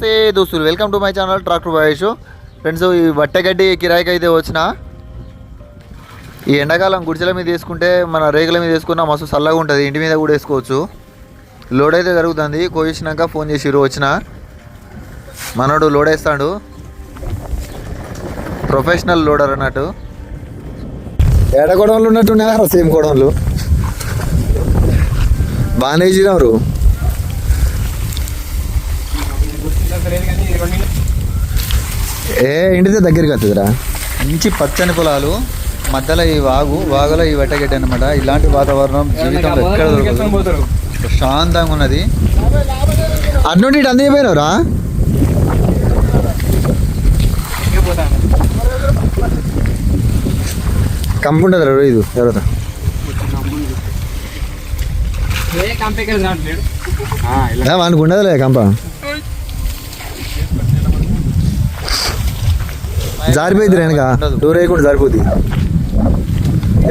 నమస్తే దోస్తులు welcome to my channel tractor బాయేష్ friends ఈ వట్టెగడ్డి కిరాయికి అయితే వచ్చిన ఈ ఎండాకాలం గుడిసెల మీద వేసుకుంటే మన రేగుల మీద వేసుకున్న మస్తు చల్లగా ఉంటుంది. ఇంటి మీద కూడా వేసుకోవచ్చు. లోడ్ అయితే జరుగుతుంది. కోసినాక ఫోన్ చేసిర్రు వచ్చిన. మనోడు లోడ్ వేస్తాడు ప్రొఫెషనల్ లోడర్ అన్నట్టు. ఏడ గొడవలు ఉన్నట్టున్నారా సేమ్ గొడవలు. బాగానే ఇచ్చినారు ఏ ఇంటిదే దగ్గరికి వస్తుందిరా మంచి పచ్చని పొలాలు మధ్యలో ఈ వాగు వాగులో ఈ వెట్టగడ్డ అనమాట ఇలాంటి వాతావరణం జీవితంలో ఎక్కడ దొరకదు. ప్రశాంతంగా ఉన్నది. అన్నుండి ఇటు అందిపోయినవరా కంపు ఉంటుంది రా ఇది ఎవరదా. వానికి ఉండదులే కంప. జారిపోయింది రేణుగా డోర్ వేయకుండా జారిపోద్ది.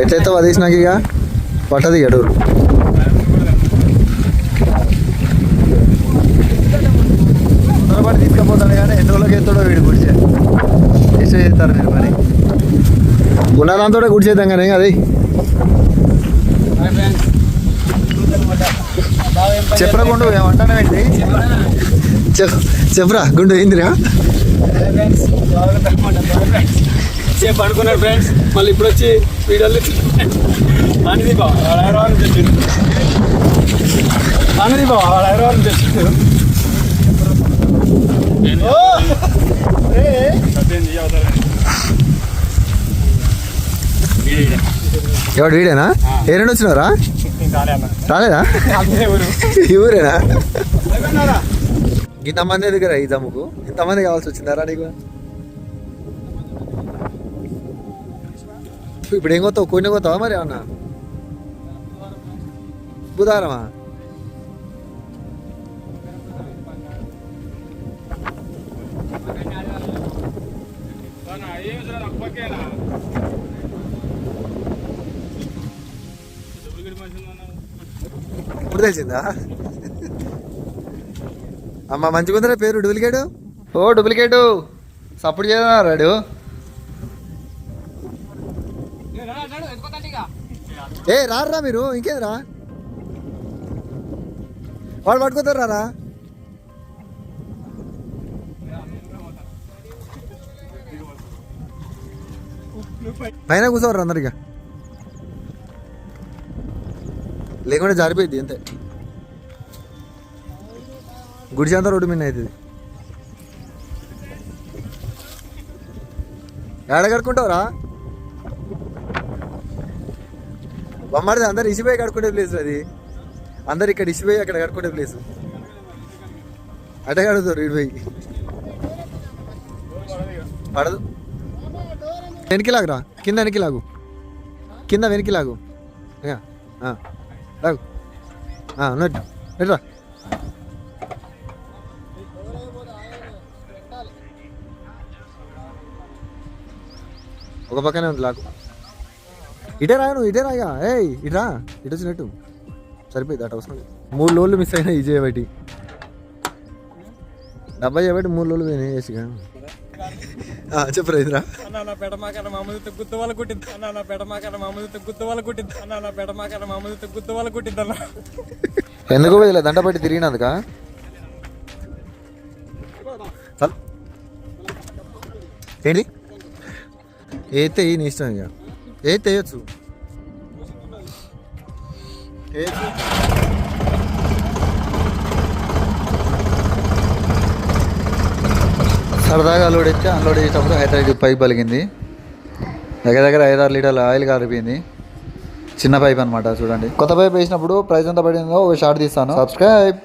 ఎట్లయితే వదిలేసినాక ఇక పట్టదు ఇక డోర్. తొందరపాటు తీసుకుపోతాను కానీ ఎన్ని రోజులకి ఎత్తాడో వీడు గుడిచే చేసే చేస్తారు మీరు మరి? ఉన్నదాంతో గుడిచేద్దాం కానీ అది చెప్పరా గుండు? ఏమంటానేంటి చెప్పరా గుండు ఏందిరా? సేపు అనుకున్నాడు ఫ్రెండ్స్ మళ్ళీ ఇప్పుడు వచ్చి వీడియోలు అనేది బావ వాడు హైదరాబాద్ నుంచి వచ్చిండు అనేది బావ వాడు హైదరాబాద్ నుంచి వచ్చిండు ఎవడు వీడేనా? ఏ రెండు వచ్చినారా రాలేదా? ఈ ఊరేనా? ఇంతమంది దగ్గర ఈ దమ్ముకు ఇంతమంది కావాల్సి వచ్చిందారా నీకు? ఇప్పుడు ఏం కొత్తావు? కొన్ని కొత్తావా మరి ఏమన్నా? బుధారమా ఇప్పుడు తెలిసిందా? అమ్మ మంచిగుందరా పేరు డూప్లికేట్? Oh duplicate. సపోర్ట్ చేయరాడు ఏ రారా మీరు ఇంకేదిరా వాడు పట్టుకోతారు రారా? పైన కూర్చోరు అందరిగా. లేకుంటే జారిపోయింది అంతే. గుడిసి అంతా రోడ్డు మీద అవుతుంది. ఏడ కడుకుంటావురా బొమ్మడిది అందరు ఇసిపోయి కడుకునే ప్లేస్ అది. అందరు ఇక్కడ ఇసిపోయి అక్కడ కడుకునే ప్లేస్ అటే కడుగుతారు ఇడిపోయి పడదు. వెనక్కి లాగురా. కింద వెనక్కి లాగు. కింద వెనక్కి లాగు. లాగు ఉన్నట్టు. ఎట్రా ఒక పక్కనే ఉంది లాగు. ఇటే రా నువ్వు ఇటే రాగా ఏయ్ ఇట్రా ఇటు వచ్చినట్టు. సరిపోయింది అటు అవసరం లేదు. మూడు లోళ్ళు మిస్ అయినా ఈ చేయబట్టి డబ్బా చేయబట్టి మూడు లోళ్ళు పోయినాయి వేసిగా చెప్పరా ఇదిరా అన్న నా పెడమాకన మామూలుతో గుత్త వాళ్ళ కొట్టింది అన్న నా పెడమాకన మామూలుతో గుత్త వాళ్ళ కొట్టింది అన్న నా పెడమాకన మామూలుతో గుత్త వాళ్ళ కొట్టింది అన్న. ఎందుకు పోయిలే? దండ పట్టి తిరిగినందుక? ఏంటి? ఏతే నీ ఇష్టం ఇక ఏ వేయచ్చు సరదాగా అన్లోడ్ ఎత్తే అన్లోడ్ చేసేటప్పుడు హైదరాబాద్ పైప్ పలిగింది దగ్గర దగ్గర ఐదారు లీటర్ల ఆయిల్ కారిపోయింది. చిన్న పైప్ అనమాట చూడండి. కొత్త పైప్ వేసినప్పుడు ప్రైస్ ఎంత పడిందో ఒక షార్ట్ తీస్తాను. సబ్స్క్రైబ్